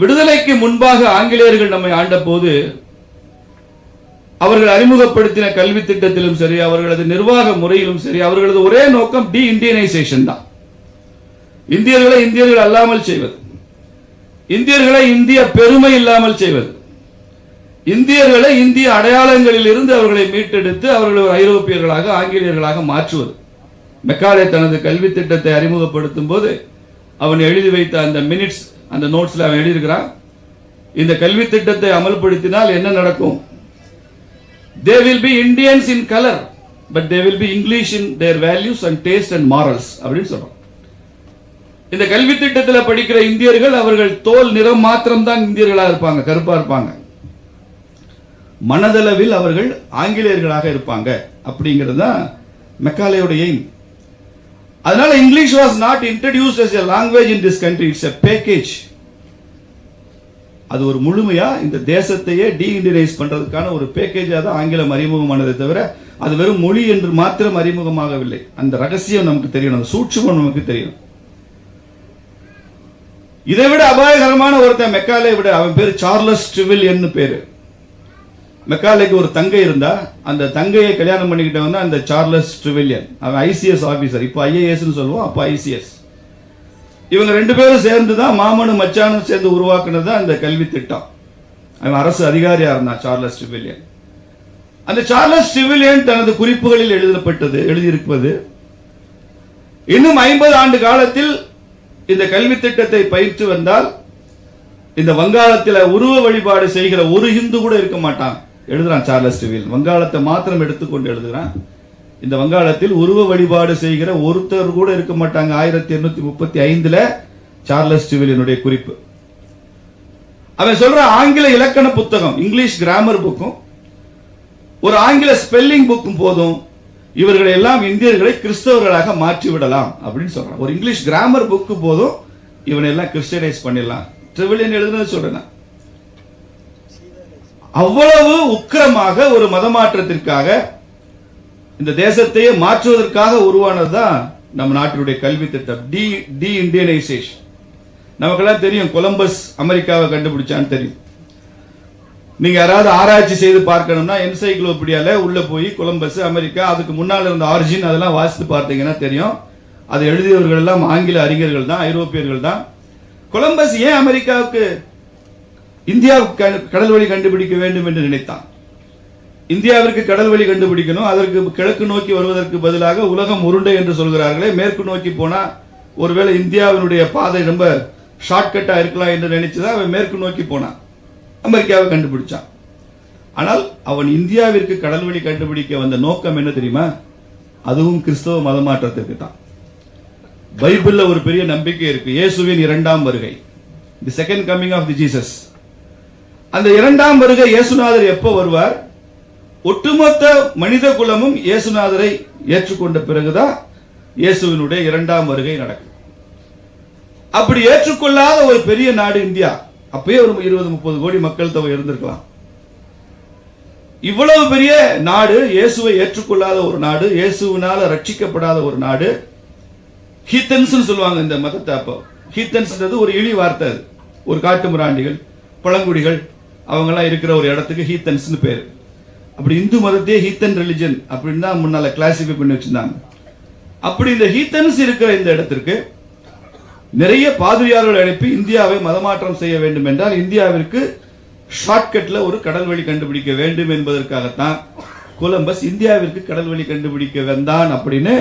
விடுதலைக்கு முன்பாக ஆங்கிலேயர்கள் நம்மை ஆண்ட போது அவர்கள் அறிமுகப்படுத்தின கல்வி திட்டத்திலும் சரி அவர்களது நிர்வாக முறையிலும் சரி அவர்களது ஒரே நோக்கம் டி இந்தியனைசேஷன் தான். இந்தியர்களை இந்தியர்கள் அல்லாமல் செய்வது. இந்தியர்களை இந்திய பெருமை இல்லாமல் செய்வது. இந்தியர்களை இந்திய அடையாளங்களில் இருந்து அவர்களை மீட்டெடுத்து அவர்களை ஒரு ஐரோப்பியர்களாக ஆங்கிலேயர்களாக மாற்றுவது. மெக்காலே தனது கல்வி திட்டத்தை அறிமுகப்படுத்தும் போது அவன் எழுதி வைத்த அந்த மினிட்ஸ் அந்த நோட்ஸ்ல அவன் எழுதியிருக்கிறான். இந்த கல்வி திட்டத்தை அமல்படுத்தினால் என்ன நடக்கும்? They will be Indians in colour but they will be English in their values and taste and morals அப்படின்னு சொல்றான். இந்த கல்வி திட்டத்தில் படிக்கிற இந்தியர்கள் அவர்கள் தோல் நிறம் மாத்திரம் தான் இந்தியர்களா இருப்பாங்க கருப்பா இருப்பாங்க. மனதளவில் அவர்கள் ஆங்கிலேயர்களாக இருப்பாங்க அப்படிங்கிறது தான் மெக்காலேயோட எய்ம். அதனால English was not introduce as a language in this country it's a package அது ஒரு முழுமையா இந்த தேசத்தையே டி பண்றதுக்கான ஒரு பேக்கேஜா தான் ஆங்கிலம் அறிமுகமானதை தவிர அது வெறும் மொழி என்று மாத்திரம் அறிமுகமாகவில்லை. அந்த ரகசியம் நமக்கு தெரியணும். அந்த சூட்சமம் நமக்கு தெரியும் இதை விட அபாயகரமான ஒருத்தன் மெக்காலே விட அவன் பேர் சார்லஸ் ட்ரிவில் என்று பேரு. மெக்காலேக்கு ஒரு தங்கை இருந்தா அந்த தங்கையை கல்யாணம் பண்ணிக்கிட்டவன் தான் அந்த சார்லஸ் ட்ரிவிலியன் அவன் ஐசிஎஸ் ஆபீசர். இப்போ ஐஏஎஸ் சொல்லுவோம் அப்போ ஐசிஎஸ் இவங்க ரெண்டு பேரும் சேர்ந்து தான் மாமனும் மச்சானும் சேர்ந்து உருவாக்குனது தான் அந்த கல்வி திட்டம். அவன் அரசு அதிகாரியா இருந்தான் சார்லஸ் ட்ரிவிலியன் அந்த சார்லஸ் ட்ரிவிலியன் தனது குறிப்புகளில் எழுதப்பட்டது எழுதியிருப்பது இன்னும் ஐம்பது ஆண்டு காலத்தில் இந்த கல்வி திட்டத்தை பயிற்று வந்தால் இந்த வங்காளத்தில் உருவ வழிபாடு செய்கிற ஒரு ஹிந்து கூட இருக்க மாட்டான். எழுதுறான் சார்லஸ் டிவில் வங்காளத்தை மாத்திரம் எடுத்துக்கொண்டு எழுதுறான். இந்த வங்காளத்தில் உருவ வழிபாடு செய்கிற ஒருத்தர் கூட இருக்க மாட்டாங்க. ஆயிரத்தி எண்ணூத்தி முப்பத்தி ஐந்துல சார்லஸ் டிவிலினுடைய குறிப்பு. அவன் சொல்ற ஆங்கில இலக்கண புத்தகம் இங்கிலீஷ் கிராமர் புக்கும் ஒரு ஆங்கில ஸ்பெல்லிங் புக்கும் போதும் இவர்களை எல்லாம் இந்தியர்களை கிறிஸ்தவர்களாக மாற்றி விடலாம் அப்படின்னு சொல்றான். ஒரு இங்கிலீஷ் கிராமர் புக்கு போதும் இவனை எல்லாம் கிறிஸ்டியனைஸ் பண்ணிடலாம். ட்ரிவிலியன் எழுதுனது சொல்றேன் அவ்வளவு உக்கிரமாக ஒரு மதமாற்றத்திற்காக இந்த தேசத்தையே மாற்றுவதற்காக உருவானதுதான் நம்ம நாட்டினுடைய கல்வி திட்டம். டி டி இண்டியனைசேஷன் நமக்கெல்லாம் தெரியும் கொலம்பஸ் அமெரிக்காவை கண்டுபிடிச்சான்னு தெரியும். நீங்க யாராவது ஆராய்ச்சி செய்து பார்க்கணும்னா என்சைக்ளோபீடியால உள்ள போய் கொலம்பஸ் அமெரிக்கா அதுக்கு முன்னால் இருந்த ஆரிஜின் அதெல்லாம் வாசித்து பார்த்தீங்கன்னா தெரியும். அதை எழுதியவர்கள் எல்லாம் ஆங்கில அறிஞர்கள் தான் ஐரோப்பியர்கள் தான். கொலம்பஸ் ஏன் அமெரிக்காவுக்கு இந்தியாவுக்கு கடல் வழி கண்டுபிடிக்க வேண்டும் என்று நினைத்தான். இந்தியாவிற்கு கடல் வழி கண்டுபிடிக்கணும் அதற்கு கிழக்கு நோக்கி வருவதற்கு பதிலாக உலகம் உருண்டை என்று சொல்கிறார்களே மேற்கு நோக்கி போனா ஒருவேளை இந்தியாவினுடைய பாதை ரொம்ப ஷார்ட்கட்டா இருக்கலாம் என்று நினைச்சுதான் அவன் மேற்கு நோக்கி போனான் அமெரிக்காவை கண்டுபிடிச்சான். ஆனால் அவன் இந்தியாவிற்கு கடல் வழி கண்டுபிடிக்க வந்த நோக்கம் என்ன தெரியுமா? அதுவும் கிறிஸ்தவ மதமாற்றத்திற்கு தான். பைபிள்ல ஒரு பெரிய நம்பிக்கை இருக்கு. இயேசுவின் இரண்டாம் வருகை. The second coming of the Jesus அந்த இரண்டாம் வருகை இயேசுநாதர் எப்போ வருவார்? ஒட்டுமொத்த மனித குலமும் இயேசுநாதரை ஏற்றுக்கொண்ட பிறகுதான் இயேசுவினுடைய இரண்டாம் வருகை நடக்கும். அப்படி ஏற்றுக்கொள்ளாத ஒரு பெரிய நாடு இந்தியா அப்பயே ஒரு இருபது முப்பது கோடி மக்கள் தொகை இருந்திருக்கலாம். இவ்வளவு பெரிய நாடு இயேசுவை ஏற்றுக்கொள்ளாத ஒரு நாடு இயேசுவினால ரட்சிக்கப்படாத ஒரு நாடு ஹீத்தன்ஸ் சொல்லுவாங்க இந்த மதத்தை அப்போ. ஹீத்தன்ஸ்ன்றது ஒரு இழி வார்த்தை அது. ஒரு காட்டு முராண்டிகள் பழங்குடிகள் அவங்கெல்லாம் இருக்கிற ஒரு இடத்துக்கு ஹீத்தன்ஸ்னு பேர். அப்படி இந்து மதத்தையே ஹீத்தன் ரிலிஜன் அப்படின்னு தான் முன்னால கிளாசிஃபை பண்ணி வச்சிருந்தாங்க. அப்படி இந்த ஹீத்தன்ஸ் இருக்கிற இந்த இடத்திற்கு நிறைய பாதிரியார்கள் அனுப்பி இந்தியாவை மதமாற்றம் செய்ய வேண்டும் என்றால் இந்தியாவிற்கு ஷார்ட்கட்ல ஒரு கடல் வழி கண்டுபிடிக்க வேண்டும் என்பதற்காகத்தான் கொலம்பஸ் இந்தியாவிற்கு கடல் வழி கண்டுபிடிக்க வந்தான் அப்படின்னு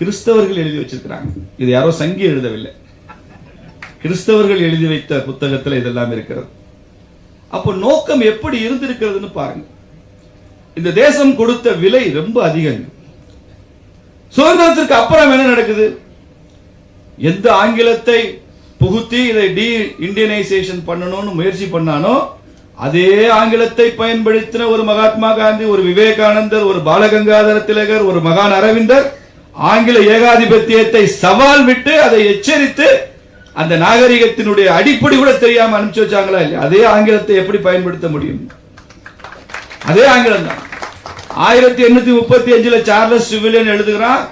கிறிஸ்தவர்கள் எழுதி வச்சிருக்கிறாங்க. இது யாரோ சங்கி எழுதவில்லை. கிறிஸ்தவர்கள் எழுதி வைத்த புத்தகத்தில் இதெல்லாம் இருக்கிறது. அப்போ நோக்கம் எப்படி இருந்திருக்கிறதுன்னு பாருங்க. இந்த தேசம் கொடுத்த விலை ரொம்ப அதிகம். சுதந்திரத்திற்கு அப்புறம் என்ன நடக்குது? எந்த ஆங்கிலத்தை புகுத்தி இதை டி இண்டியனைசேஷன் பண்ணணும்னு முயற்சி பண்ணானோ அதே ஆங்கிலத்தை பயன்படுத்தின ஒரு மகாத்மா காந்தி ஒரு விவேகானந்தர் ஒரு பாலகங்காதர திலகர் ஒரு மகான் அரவிந்தர் ஆங்கில ஏகாதிபத்தியத்தை சவால் விட்டு அதை எச்சரித்து அந்த நாகரிகத்தினுடைய அடிப்படை கூட தெரியாம அனுப்பிச்சு வச்சாங்களா இல்லையா? அதே ஆங்கிலத்தை எப்படி பயன்படுத்த முடியும்? அதே ஆங்கிலம் தான். ஆயிரத்தி எண்ணூத்தி முப்பத்தி அஞ்சுல சார்லஸ் சிவிலியன் எழுதுகிறான்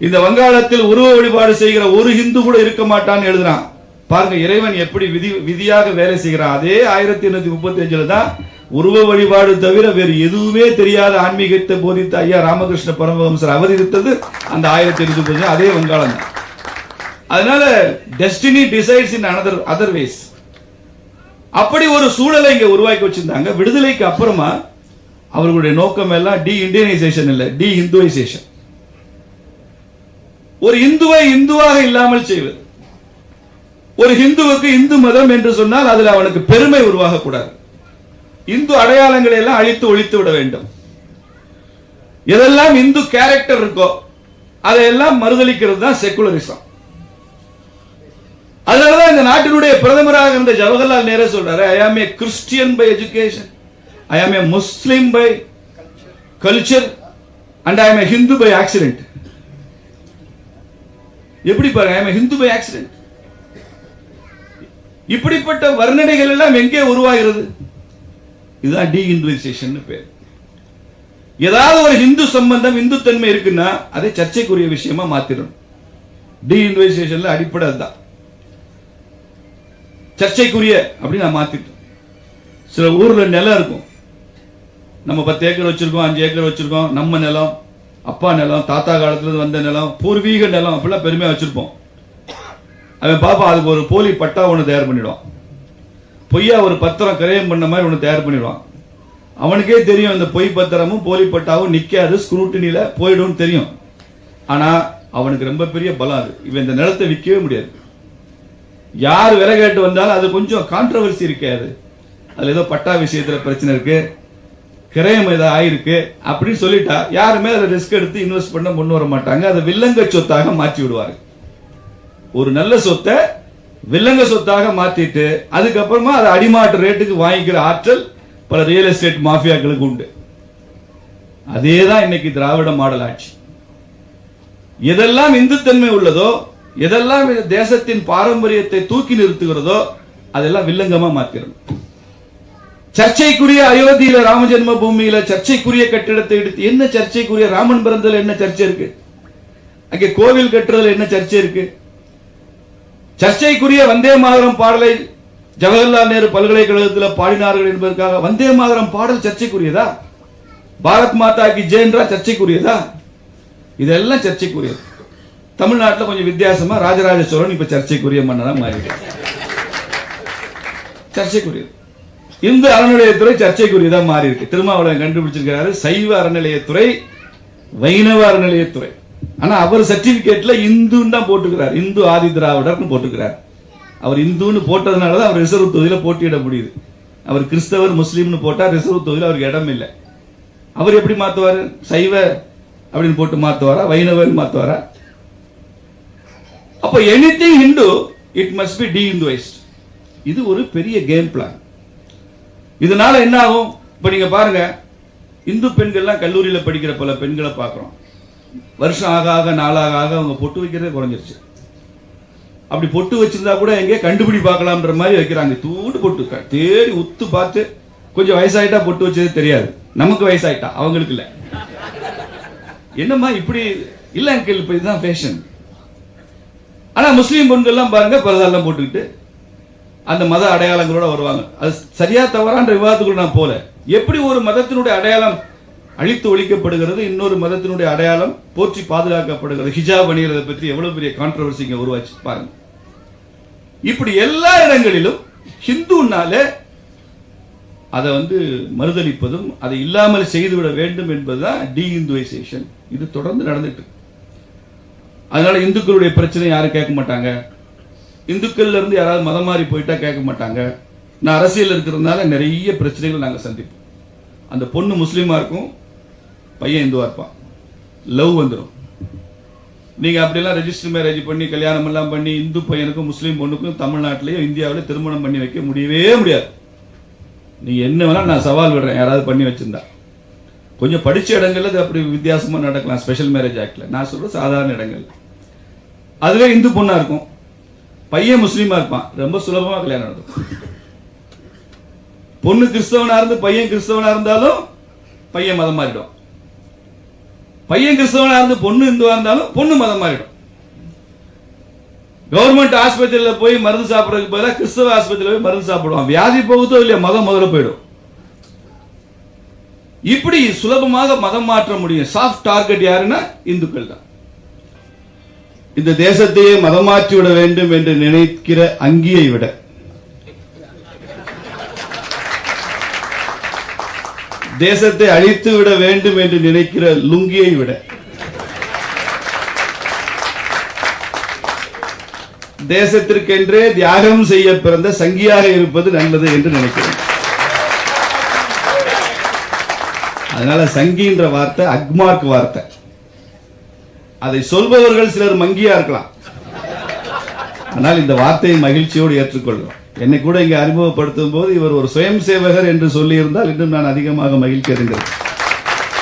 இந்த வங்காளத்தில் உருவ வழிபாடு செய்கிற ஒரு ஹிந்து கூட இருக்க மாட்டான்னு எழுதுறான். பாருங்க இறைவன் எப்படி விதி விதியாக வேலை செய்கிறான். அதே ஆயிரத்தி எண்ணூத்தி முப்பத்தி அஞ்சுல தான் உருவ வழிபாடு தவிர வேறு எதுவுமே தெரியாத ஆன்மீகத்தை போதித்த ஐயா ராமகிருஷ்ண பரமஹம்சர் அவதரித்தது அந்த ஆயிரத்தி எண்ணூத்தி அதே வங்காளம் தான். அதனால destiny decides in another otherwise அப்படி ஒரு சூழலை இங்க உருவாக்கி வச்சிருந்தாங்க. விடுதலைக்கு அப்புறமா அவர்களுடைய நோக்கம் எல்லாம் டி இந்தியனைசேஷன் இல்ல டி இந்துவைசேஷன் ஒரு இந்துவை இந்துவாக இல்லாமல் செய்வது. ஒரு ஹிந்துவுக்கு இந்து மதம் என்று சொன்னால் அதில் அவனுக்கு பெருமை உருவாக கூடாது இந்து அடையாளங்களை எல்லாம் அழித்து ஒழித்து விட வேண்டும். எதெல்லாம் இந்து கேரக்டர் இருக்கோ அதையெல்லாம் மறுதளிக்கிறது தான் செக்குலரிசம் அதனாலதான் இந்த நாட்டினுடைய பிரதமராக இருந்த ஜவஹர்லால் நேரு சொல்றாரு I am a Christian by education I am a Muslim by culture and I am a Hindu by accident எப்படி பாருங்க ஐ ஆம் ஹிந்து பை ஆக்சிடென்ட் இப்படிப்பட்ட வர்ணனைகள் எல்லாம் எங்கே உருவாகிறது? இதுதான் டி இந்துவைசேஷன் பேர். ஏதாவது ஒரு இந்து சம்பந்தம் இந்து தன்மை இருக்குன்னா அதை சர்ச்சைக்குரிய விஷயமா மாத்திடணும். டி இந்துவைசேஷன்ல அடிப்படை அதுதான். சர்ச்சைக்குரிய அப்படின்னு நான் மாத்திட்டோம் சில ஊர்ல நிலம் இருக்கும். நம்ம பத்து ஏக்கர் வச்சிருக்கோம் அஞ்சு ஏக்கர் வச்சிருக்கோம் நம்ம நிலம் அப்பா நிலம் தாத்தா காலத்துல வந்த நிலம் பூர்வீக நிலம் அப்படிலாம் பெருமையா வச்சிருப்போம். அவன் பாப்பா அதுக்கு ஒரு போலி பட்டா ஒன்று தயார் பண்ணிடுவான். பொய்யா ஒரு பத்திரம் கிரயம் பண்ண மாதிரி ஒன்று தயார் பண்ணிடுவான். அவனுக்கே தெரியும் இந்த பொய் பத்திரமும் போலி பட்டாவும் நிற்காது ஸ்க்ரூட்டினியில் போயிடும்னு தெரியும். ஆனால் அவனுக்கு ரொம்ப பெரிய பலம் அது. இவன் இந்த நிலத்தை விற்கவே முடியாது. யார் விலை கேட்டு வந்தாலும் அது கொஞ்சம் கான்ட்ரவர்சி இருக்காது. அதுல ஏதோ பட்டா விஷயத்துல பிரச்சனை இருக்கு. கிரயம் ஏதோ ஆயிருக்கு. அப்படின்னு சொல்லிட்டா யாருமே அதை ரிஸ்க் எடுத்து இன்வெஸ்ட் பண்ண முன் வர மாட்டாங்க. அதை வில்லங்க சொத்தாக மாற்றி விடுவாரு. ஒரு நல்ல சொத்தை வில்லங்க சொத்தாக மாத்திட்டு அதுக்கப்புறமா அதை அடிமாட்டு ரேட்டுக்கு வாங்கிக்கிற ஆற்றல் பல ரியல் எஸ்டேட் மாஃபியாக்களுக்கு உண்டு. அதே தான் இன்னைக்கு திராவிட மாடல் ஆட்சி. எதெல்லாம் இந்துத்தன்மை உள்ளதோ எதெல்லாம் இந்த தேசத்தின் பாரம்பரியத்தை தூக்கி நிறுத்துகிறதோ அதெல்லாம் வில்லங்கமா மாத்திரணும். சர்ச்சைக்குரிய அயோத்தியில ராமஜென்ம பூமியில சர்ச்சைக்குரிய கட்டிடத்தை எடுத்து என்ன சர்ச்சைக்குரிய ராமன் பிறந்ததுல என்ன சர்ச்சை இருக்கு? அங்கே கோவில் கட்டுறதுல என்ன சர்ச்சை இருக்கு? சர்ச்சைக்குரிய வந்தே மாதரம் பாடலை ஜவஹர்லால் நேரு பல்கலைக்கழகத்தில் பாடினார்கள் என்பதற்காக வந்தே மாதரம் பாடல் சர்ச்சைக்குரியதா? பாரத் மாதா கி ஜெயன்றா சர்ச்சைக்குரியதா? இதெல்லாம் சர்ச்சைக்குரியது. தமிழ்நாட்டில் கொஞ்சம் வித்தியாசமா ராஜராஜ சோழன் இப்ப சர்ச்சைக்குரிய மன்னராக மாறிட்டார் சர்ச்சைக்குரியது இந்து அறநிலையத்துறை சர்ச்சைக்குரியதா மாறி இருக்கு திருமாவளவன் கண்டுபிடிச்சிருக்கிறாரு சைவ அறநிலையத்துறை வைணவ அறநிலையத்துறை. ஆனா அவர் சர்டிபிகேட்ல இந்துன்னு தான் போட்டுக்கிறார் இந்து ஆதி திராவிடர்னு போட்டுக்கிறார் அவர் இந்துன்னு போட்டதுனால தான் அவர் ரிசர்வ் தொகுதியில போட்டியிட முடியுது. அவர் கிறிஸ்தவர் முஸ்லீம்னு போட்டா ரிசர்வ் தொகுதியில் அவருக்கு இடம் இல்லை. அவர் எப்படி மாத்துவாரு? சைவ அப்படின்னு போட்டு மாத்துவாரா? வைணவன் மாத்துவாரா? அப்ப anything Hindu it must be dehinduised இது ஒரு பெரிய கேம் பிளான் இதனால என்ன ஆகும் இப்ப நீங்க பாருங்க இந்து பெண்கள்லாம் கல்லூரியில படிக்கிற பல பெண்களை பார்க்குறோம். வருஷம் ஆக ஆக நாளாக ஆக அவங்க பொட்டு வைக்கிறதே குறைஞ்சிருச்சு. அப்படி பொட்டு வச்சிருந்தா கூட எங்கே கண்டுபிடி பார்க்கலாம்ன்ற மாதிரி வைக்கிறாங்க. தூண்டு பொட்டு தேடி உத்து பார்த்து கொஞ்சம் வயசாயிட்டா பொட்டு வச்சது தெரியாது. நமக்கு வயசாயிட்டா அவங்களுக்கு இல்ல. என்னம்மா இப்படி இல்லை அங்கிள் இப்போ இதுதான் ஃபேஷன் ஆனா முஸ்லீம் பெண்கள்லாம் பாருங்க பரதாலாம் போட்டுக்கிட்டு அந்த மத அடையாளங்களோட வருவாங்க. அது சரியா தவறான்ற விவாதத்துக்குள்ள நான் போல. எப்படி ஒரு மதத்தினுடைய அடையாளம் அழித்து ஒழிக்கப்படுகிறது இன்னொரு மதத்தினுடைய அடையாளம் போற்றி பாதுகாக்கப்படுகிறது? ஹிஜாப் அணிகிறதை பற்றி எவ்வளவு பெரிய கான்ட்ரவர்சி உருவாச்சு பாருங்க. இப்படி எல்லா இடங்களிலும் ஹிந்துனாலே அதை வந்து மறுதளிப்பதும் அதை இல்லாமல் செய்துவிட வேண்டும் என்பதுதான் டி இந்துவைசேஷன் இது தொடர்ந்து நடந்துட்டு அதனால இந்துக்களுடைய பிரச்சனை யாரும் கேட்க மாட்டாங்க. இந்துக்கள்ல இருந்து யாராவது மதம் மாறி போயிட்டா கேட்க மாட்டாங்க. நான் அரசியல் இருக்கிறதுனால நிறைய பிரச்சனைகள் நாங்கள் சந்திப்போம். அந்த பொண்ணு முஸ்லீமா இருக்கும் பையன் இந்துவா இருப்பான். லவ் வந்துடும் நீங்க அப்படியெல்லாம் ரெஜிஸ்டர் மேரேஜ் பண்ணி கல்யாணம் எல்லாம் பண்ணி இந்து பையனுக்கும் முஸ்லீம் பொண்ணுக்கும் தமிழ்நாட்டிலேயும் இந்தியாவிலேயும் திருமணம் பண்ணி வைக்க முடியவே முடியாது. நீ என்ன வேணா நான் சவால் விடுறேன். யாராவது பண்ணி வச்சிருந்தா. கொஞ்சம் படிச்ச இடங்கள்ல அது அப்படி வித்தியாசமா நடக்கலாம். ஸ்பெஷல் மேரேஜ் ஆக்ட்ல நான் சொல்கிறேன் சாதாரண இடங்கள் அதுவே இந்து பொண்ணா இருக்கும். பையன் முஸ்லீமா இருப்பான். ரொம்ப சுலபமா கல்யாணம் நடக்கும். பொண்ணு கிறிஸ்தவனா இருந்து பையன் கிறிஸ்தவனா இருந்தாலும் பையன் மதம் மாறிடும். பையன் கிறிஸ்தவனா இருந்து பொண்ணு இந்துவா இருந்தாலும் பொண்ணு மதம் மாறிடும். கவர்மெண்ட் ஆஸ்பத்திரியில போய் மருந்து சாப்பிடறதுக்கு பதிலாக கிறிஸ்தவ ஆஸ்பத்திரியில் போய் மருந்து சாப்பிடுவான். வியாதி போகுதோ இல்லையா மதம் முதல்ல போயிடும். இப்படி சுலபமாக மதம் மாற்ற முடியும். சாஃப்ட் டார்கெட் யாருன்னா இந்துக்கள் தான் இந்த தேசத்தையே மதமாற்றிவிட விட வேண்டும் என்று நினைக்கிற அங்கியை விட. தேசத்தை அழித்து விட வேண்டும் என்று நினைக்கிற லுங்கியை விட. தேசத்திற்கென்றே தியாகம் செய்ய பிறந்த சங்கியாக இருப்பது நல்லது என்று நினைக்கிறேன். அதனால சங்கின்ற வார்த்தை அக்மார்க் வார்த்தை. அதை சொல்பவர்கள் சிலர் மங்கியா இருக்கலாம். ஆனால் இந்த வார்த்தையை மகிழ்ச்சியோடு ஏற்றுக்கொள்ளும். என்னை கூட இங்கே அறிமுகப்படுத்தும் போது இவர் ஒரு சுயம் சேவகர் என்று சொல்லியிருந்தால் இன்னும் நான் அதிகமாக மகிழ்ச்சி அடைந்திருக்கிறேன்